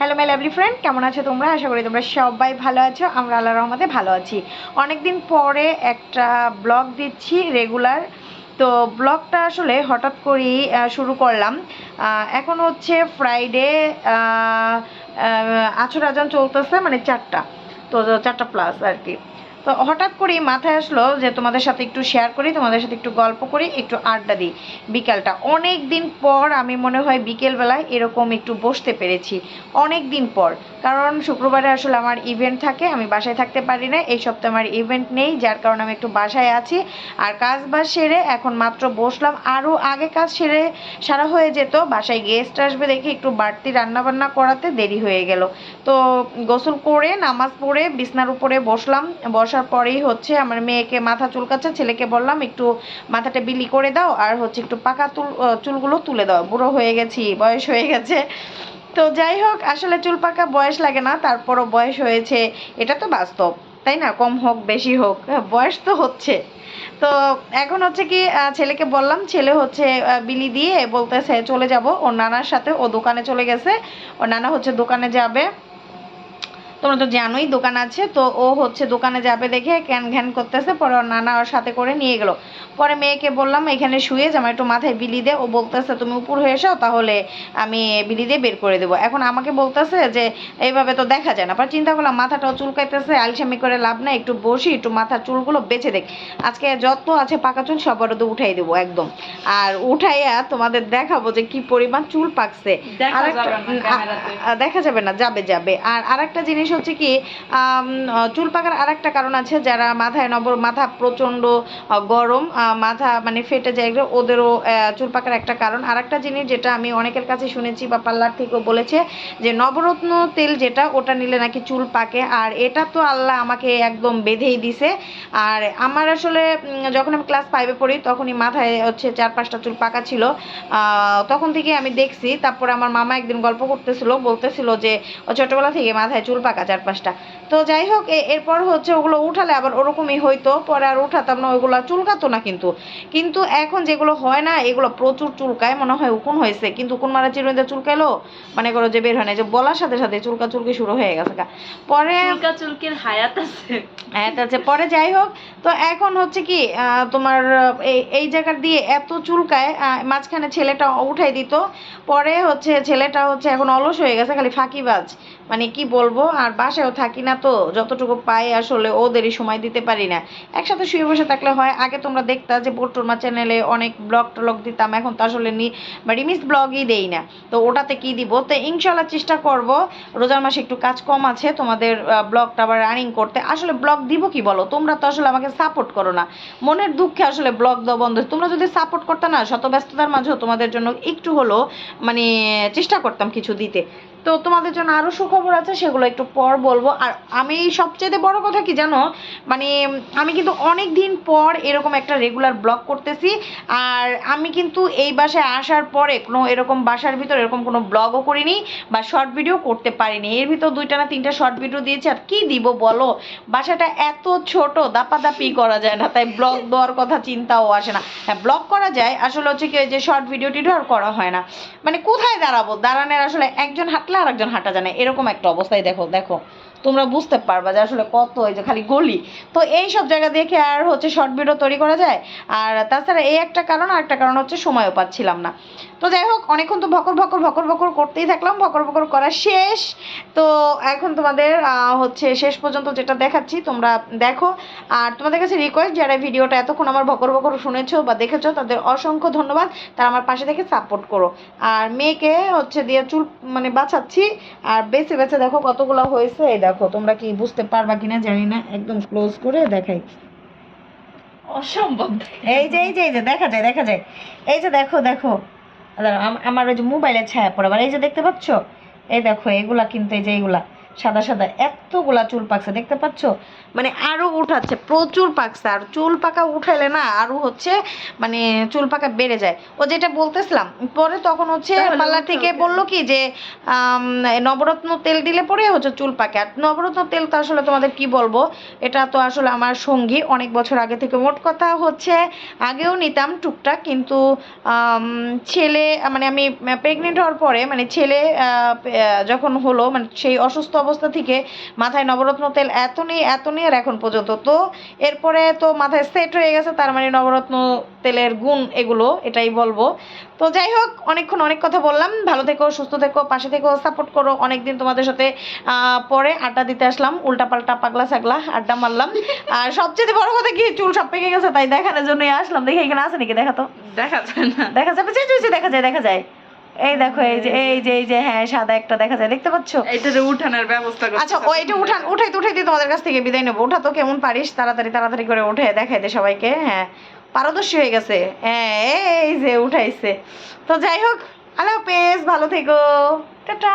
Hello my lovely friend কেমন আছো তোমরা? আশা করি তোমরা সবাই ভালো আছো। আমরা আল্লাহ রহমতে ভালো আছি। অনেকদিন পরে একটা ব্লগ দিচ্ছি রেগুলার। তো ব্লগটা আসলে হঠাৎ করেই শুরু করলাম। এখন হচ্ছে ফ্রাইডে আছর আজান চলতেছে মানে চারটা। তো চারটা প্লাস আর কি। তো হঠাৎ করেই মাথায় আসলো যে তোমাদের সাথে একটু শেয়ার করি, তোমাদের সাথে একটু গল্প করি, একটু আড্ডা দিই বিকালটা। অনেক দিন পর আমি মনে হয় বিকেলবেলায় এরকম একটু বসতে পেরেছি। অনেক দিন পর। কারণ শুক্রবারে আসলে আমার ইভেন্ট থাকে, আমি বাসায় থাকতে পারি না, এই সপ্তাহে আমার ইভেন্ট নেই, যার কারণে আমি একটু বাসায় আছি। আর কাজ বাজ সেরে এখন মাত্র বসলাম। আরও আগে কাজ সেরে সারা হয়ে যেত, বাসায় গেস্ট আসবে দেখে একটু বাড়তি রান্নাবান্না করাতে দেরি হয়ে গেল। তো গোসল করে, নামাজ পড়ে, বিছনার উপরে বসলাম বসার পরেই হচ্ছে আমার মেয়েকে মাথা চুলকাচ্ছে ছেলেকে বললাম একটু মাথাটা বিলি করে দাও আর হচ্ছে একটু পাকা চুল চুলগুলো তুলে দাও। বুড়ো হয়ে গেছি বয়স হয়ে গেছে। তো যাই হোক আসলে চুল পাকা বয়স লাগে না তারপরও বয়স হয়েছে এটা তো বাস্তব তাই না? কম হোক বেশি হোক হ্যাঁ, বয়স তো হচ্ছে। তো এখন হচ্ছে কি ছেলেকে বললাম ছেলে হচ্ছে বিলি দিয়ে বলতেছে চলে যাব। ওর নানার সাথে ও দোকানে চলে গেছে ওর নানা হচ্ছে দোকানে যাবে। তোমরা তো জানোই দোকান আছে তো ও হচ্ছে দোকানে যাবে দেখে ক্যান ঘ্যান করতেছে পরে ওর নানা ওর সাথে করে নিয়ে গেলো। পরে মেয়েকে বললাম এখানে শুয়ে যে আমার একটু মাথায় বিলি দে। ও বলতেছে তুমি উপর হয়ে এসো তাহলে আমি বিলি দিয়ে বের করে দেবো। এখন আমাকে বলতেছে যে এইভাবে তো দেখা যায় না। পরে চিন্তা করলাম মাথাটাও চুলকাইতেছে আলসামি করে লাভ নাই একটু বসি একটু মাথার চুলগুলো বেঁচে দেখ। আজকে যত আছে পাকা চুল সবার তো উঠাই দেবো একদম। আর উঠাইয়া তোমাদের দেখাবো যে কি পরিমাণ চুল পাকছে। দেখা যাবে না যাবে যাবে। আর আরেকটা জিনিস হচ্ছে কি চুল পাকার আরেকটা কারণ আছে যারা মাথায় নবর মাথা প্রচণ্ড গরম মাথা মানে ফেটে যায় ওদেরও চুল পাকার একটা কারণ। আরেকটা জিনিস যেটা আমি অনেকের কাছে শুনেছি বা পার্লার থেকেও বলেছে যে নবরত্ন তেল যেটা, ওটা নিলে নাকি চুল পাকে। আর এটা তো আল্লাহ আমাকে একদম বেঁধেই দিছে। আর আমার আসলে যখন আমি ক্লাস ফাইভে পড়ি, তখনই মাথায় হচ্ছে চার পাঁচটা চুল পাকা ছিল। তখন থেকে আমি দেখছি, তারপরে আমার মামা একদিন গল্প করতেছিল, বলতেছিল যে ছোটবেলা থেকে মাথায় চুল পাকা চার পাঁচটা তো যাই হোক এরপর হচ্ছে ওগুলো উঠালে আবার ওরকমই হইতো পরে আর উঠাতাম না ওইগুলো চুলকাতো না কিন্তু। কিন্তু এখন যেগুলো হয় না এগুলো প্রচুর চুলকায় মনে হয় উকুন হয়েছে। কিন্তু উকুন মারা চিরুনিতে চুলকাইলো? মানে করো যে বের হয় না যে বলার সাথে সাথে চুলকা চুলকি শুরু হয়ে গেছে পরে চুলকা চুলকির হায়াত আছে। হ্যাঁ তা হচ্ছে পরে যাই হোক তো এখন হচ্ছে কি আহ, তোমার এই এই জায়গার দিয়ে এত চুলকায় মাঝখানে ছেলেটা উঠাই দিত। পরে হচ্ছে ছেলেটা হচ্ছে এখন অলস হয়ে গেছে খালি ফাঁকিবাজ। মানে কি বলব আর বাসায়ও থাকি না তো, যতটুকু পাই আসলে ওদেরই সময় দিতে পারি না। একসাথে শুয়ে বসে থাকলে হয়, আগে তোমরা দেখতা যে বোট্টুরমা চ্যানেলে অনেক ব্লগ টলগ দিতাম, এখন তো আসলে নি রিমিস ব্লগই দেই না। তো ওটাতে কি দিব? তো ইনশাল্লাহ চেষ্টা করব, রোজার মাসে একটু কাজ কম আছে, তোমাদের ব্লগটা আবার রানিং করতে। আসলে ব্লগ দিব কি বলো? তোমরা তো আসলে আমাকে সাপোর্ট করো না। মনের দুঃখে আসলে ব্লগ দেওয়া বন্ধ। তোমরা যদি সাপোর্ট করতে না শত ব্যস্ততার মাঝেও তোমাদের জন্য একটু হলো মানে চেষ্টা করতাম কিছু দিতে। তো তোমাদের জন্য আরও সুখবর আছে, সেগুলো একটু পর বলব, আর আমি সবচেয়ে বড় কথা কি জানো? মানে আমি কিন্তু অনেক দিন পর এরকম একটা রেগুলার ব্লগ করতেছি, আর আমি কিন্তু এই বাসায় আসার পরে কোনো এরকম বাসার ভিতর এরকম কোনো ব্লগও করিনি বা শর্ট ভিডিও করতে পারিনি। এর ভিতর দুইটা না তিনটা শর্ট ভিডিও দিয়েছি, আর কি দিব বলো? বাসাটা এত ছোট, দাপাদাপি করা যায় না, তাই ব্লগ দেওয়ার কথা চিন্তাও আসে না। হ্যাঁ ব্লগ করা যায়, আসলে হচ্ছে কি যে শর্ট ভিডিও টিডিও আর করা হয় না। মানে কোথায় দাঁড়াবো? দাঁড়ানোর আসলে একজন হাঁটলে আর একজন হাঁটা জানে এরকম একটা অবস্থায় দেখো দেখো। 做。তোমরা বুঝতে পারবা যে আসলে কত এই যে খালি গলি। তো এই সব জায়গা দেখে আর হচ্ছে শর্ট ভিডিও তৈরি করা যায়। আর তাছাড়া এই একটা কারণ আর একটা কারণ হচ্ছে সময়ও পাচ্ছিলাম না। তো যাই হোক, অনেকক্ষণ তো ভকর ভকর ভকর ভকর করতেই থাকলাম, ভকর ভকর করা শেষ। তো এখন তোমাদের হচ্ছে শেষ পর্যন্ত যেটা দেখাচ্ছি, তোমরা দেখো। আর তোমাদের কাছে রিকোয়েস্ট যারা ভিডিওটা এতক্ষণ আমার ভকর ভকর শুনেছো বা দেখেছ, তাদের অসংখ্য ধন্যবাদ। তারা আমার পাশে থেকে সাপোর্ট করো। আর মেয়েকে হচ্ছে দিয়ে চুল মানে বাঁচাচ্ছি। আর বেছে বেছে দেখো কতগুলো হয়েছে, এই দেখো তোমরা কি বুঝতে পারবা কিনা জানি না একদম ক্লোজ করে দেখাই। অসম্ভব। এই যে এই যে এই যে দেখা যায় দেখা যায়। এই যে দেখো দেখো। আমার ওই যে মোবাইলের ছায়া পড়ে আবার এই যে দেখতে পাচ্ছ? এই দেখো এগুলা কিন্তু এই যে এইগুলা সাদা সাদা এতগুলা চুল পাকছে দেখতে পাচ্ছ? মানে আরও উঠাচ্ছে প্রচুর পাকছে আর চুল পাকা উঠাইলে না আরও হচ্ছে মানে চুল পাকা বেড়ে যায়। ও যেটা বলতেছিলাম পরে তখন হচ্ছে উঠতে থেকে। বলল কি যে নবরত্ন তেল দিলে পরে হচ্ছে চুল পাকে। আর নবরত্ন তেল তো আসলে তোমাদের কি বলব এটা তো আসলে আমার সঙ্গী অনেক বছর আগে থেকে মোট কথা হচ্ছে আগেও নিতাম টুকটাক কিন্তু ছেলে মানে আমি প্রেগনেন্ট হওয়ার পরে মানে ছেলে যখন হলো মানে সেই অসুস্থ অবস্থা থেকে মাথায় নবরত্ন তেল এত নেই এত নেই আর এখন পর্যন্ত। তো এরপরে তো মাথায় সেট হয়ে গেছে তার মানে নবরত্ন তেলের গুণ এগুলো এটাই বলব। তো যাই হোক অনেকক্ষণ অনেক কথা বললাম। ভালো থেকো সুস্থ থেকো পাশে থেকো সাপোর্ট করো। অনেকদিন তোমাদের সাথে আহ, পরে আড্ডা দিতে আসলাম। উল্টা পাল্টা পাগলা ছাগলা আড্ডা মারলাম। আর সবচেয়ে বড় কথা কি চুল সব পেকে গেছে তাই দেখানোর জন্যই আসলাম। দেখি এখানে আছে নাকি? দেখা তো দেখা যায় না। দেখা যাবে যে দেখা যায় দেখা যায়। এই দেখো এই যে এই যে এই যে হ্যাঁ সাদা একটা দেখা যায় দেখতে পাচ্ছ? যে উঠানোর ব্যবস্থা করছি আচ্ছা ও এটা উঠান উঠাই উঠাই উঠাইতে তোমাদের কাছ থেকে বিদায় নেব। উঠা তো কেমন পারিস তাড়াতাড়ি তাড়াতাড়ি করে উঠে দেখাই দে সবাইকে হ্যাঁ। পারদর্শী হয়ে গেছে। হ্যাঁ এই যে উঠাইছে। তো যাই হোক আল্লাহ পেস ভালো থেকো। টাটা।